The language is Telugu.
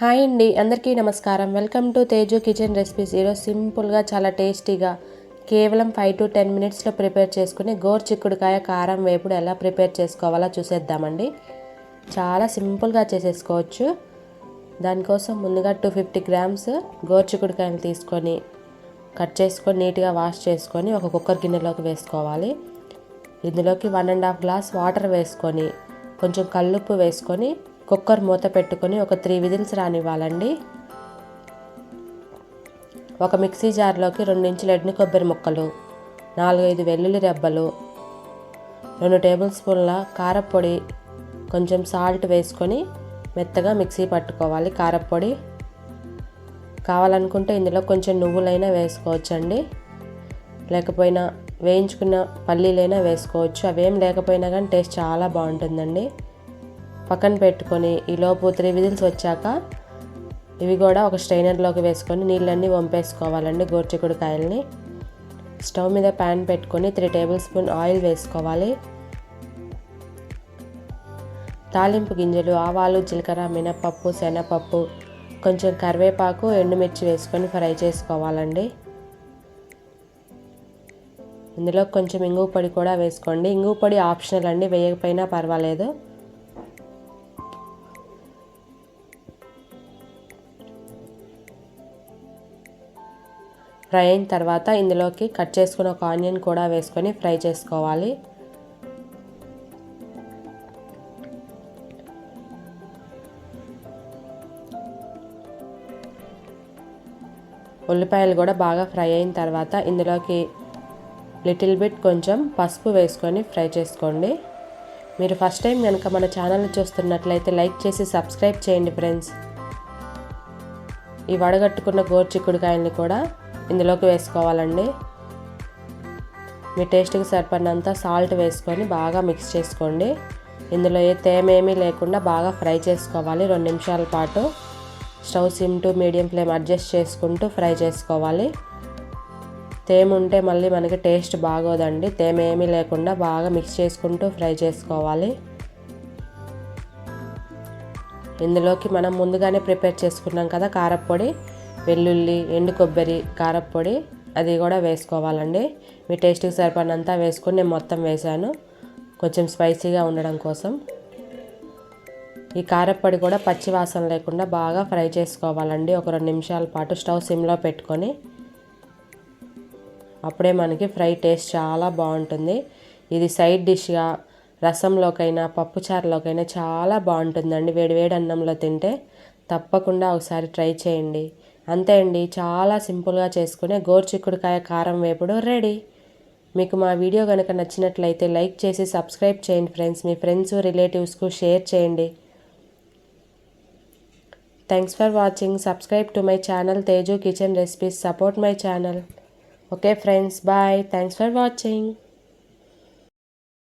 హాయ్ అండి అందరికీ నమస్కారం. Welcome to Teju kitchen recipes. ఈరోజు సింపుల్గా చాలా టేస్టీగా కేవలం ఫైవ్ టు టెన్ మినిట్స్లో ప్రిపేర్ చేసుకుని గోరు చిక్కుడుకాయ కారం వేపుడు ఎలా ప్రిపేర్ చేసుకోవాలో చూసేద్దామండి. చాలా సింపుల్గా చేసేసుకోవచ్చు. దానికోసం ముందుగా టూ ఫిఫ్టీ గ్రామ్స్ గోరు చిక్కుడుకాయలు తీసుకొని కట్ చేసుకొని నీట్గా వాష్ చేసుకొని ఒక కుక్కర్ గిన్నెలోకి వేసుకోవాలి. ఇందులోకి one and half glass water వేసుకొని కొంచెం కల్లుప్పు వేసుకొని కుక్కర్ మూత పెట్టుకొని ఒక త్రీ విజిల్స్ రానివ్వాలండి. ఒక మిక్సీ జార్లోకి రెండు ఇంచుల కొబ్బరి ముక్కలు నాలుగైదు వెల్లుల్లి రెబ్బలు రెండు టేబుల్ స్పూన్ల కారపొడి కొంచెం సాల్ట్ వేసుకొని మెత్తగా మిక్సీ పట్టుకోవాలి కారపొడి. కావాలనుకుంటే ఇందులో కొంచెం నువ్వులైనా వేసుకోవచ్చండి. లేకపోయినా వేయించుకున్న పల్లీలైనా వేసుకోవచ్చు. అవేం లేకపోయినా కానీ టేస్ట్ చాలా బాగుంటుందండి. పక్కన పెట్టుకొని ఈలోపు త్రీ విజిల్స్ వచ్చాక ఇవి కూడా ఒక స్ట్రైనర్లోకి వేసుకొని నీళ్ళన్నీ వంపేసుకోవాలండి గోర్చికుడుకాయల్ని స్టవ్ మీద ప్యాన్ పెట్టుకొని త్రీ టేబుల్ స్పూన్ ఆయిల్ వేసుకోవాలి. తాలింపు గింజలు ఆవాలు జీలకర్ర మినపప్పు శనగపప్పు కొంచెం కరివేపాకు ఎండుమిర్చి వేసుకొని ఫ్రై చేసుకోవాలండి. ఇందులో కొంచెం ఇంగువ పొడి కూడా వేసుకోండి. ఇంగువ పొడి ఆప్షనల్ అండి వేయకపోయినా పర్వాలేదు. ఫ్రై అయిన తర్వాత ఇందులోకి కట్ చేసుకున్న ఒక ఆనియన్ కూడా వేసుకొని ఫ్రై చేసుకోవాలి. ఉల్లిపాయలు కూడా బాగా ఫ్రై అయిన తర్వాత ఇందులోకి లిటిల్ బిట్ కొంచెం పసుపు వేసుకొని ఫ్రై చేసుకోండి. మీరు ఫస్ట్ టైం కనుక మన ఛానల్ని చూస్తున్నట్లయితే లైక్ చేసి సబ్స్క్రైబ్ చేయండి ఫ్రెండ్స్. ఈ వడగట్టుకున్న గోర్చిక్కుడుకాయల్ని కూడా ఇందులోకి వేసుకోవాలండి. మీ టేస్ట్కి సరిపడినంత సాల్ట్ వేసుకొని బాగా మిక్స్ చేసుకోండి. ఇందులో ఏ తేమేమీ లేకుండా బాగా ఫ్రై చేసుకోవాలి. రెండు నిమిషాల పాటు stove sim to medium flame adjust చేసుకుంటూ ఫ్రై చేసుకోవాలి. తేమ ఉంటే మళ్ళీ మనకి టేస్ట్ బాగోదండి. తేమ ఏమీ లేకుండా బాగా మిక్స్ చేసుకుంటూ ఫ్రై చేసుకోవాలి. ఇందులోకి మనం ముందుగానే ప్రిపేర్ చేసుకున్నాం కదా కారప్పొడి వెల్లుల్లి ఎండు కొబ్బరి కారప్పొడి అది కూడా వేసుకోవాలండి. మీ టేస్ట్కి సరిపడినంత వేసుకొని నేను మొత్తం వేసాను కొంచెం స్పైసీగా ఉండడం కోసం. ఈ కారప్పొడి కూడా పచ్చి వాసన లేకుండా బాగా ఫ్రై చేసుకోవాలండి. ఒక రెండు నిమిషాల పాటు స్టవ్ సిమ్లో పెట్టుకొని. అప్పుడే మనకి ఫ్రై టేస్ట్ చాలా బాగుంటుంది. ఇది సైడ్ డిష్గా రసంలోకైనా పప్పుచారులోకైనా చాలా బాగుంటుందండి. వేడివేడి అన్నంలో తింటే తప్పకుండా ఒకసారి ట్రై చేయండి. అంతే అండి. చాలా సింపుల్గా చేసుకునే గోర్చిక్కుడుకాయ కారం వేపుడు రెడీ. మీకు మా వీడియో కనుక నచ్చినట్లయితే లైక్ చేసి సబ్స్క్రైబ్ చేయండి ఫ్రెండ్స్. మీ ఫ్రెండ్స్ రిలేటివ్స్కు షేర్ చేయండి. Thanks for watching. Subscribe to my channel Teju kitchen recipes. Support my channel. Okay friends bye. Thanks for watching.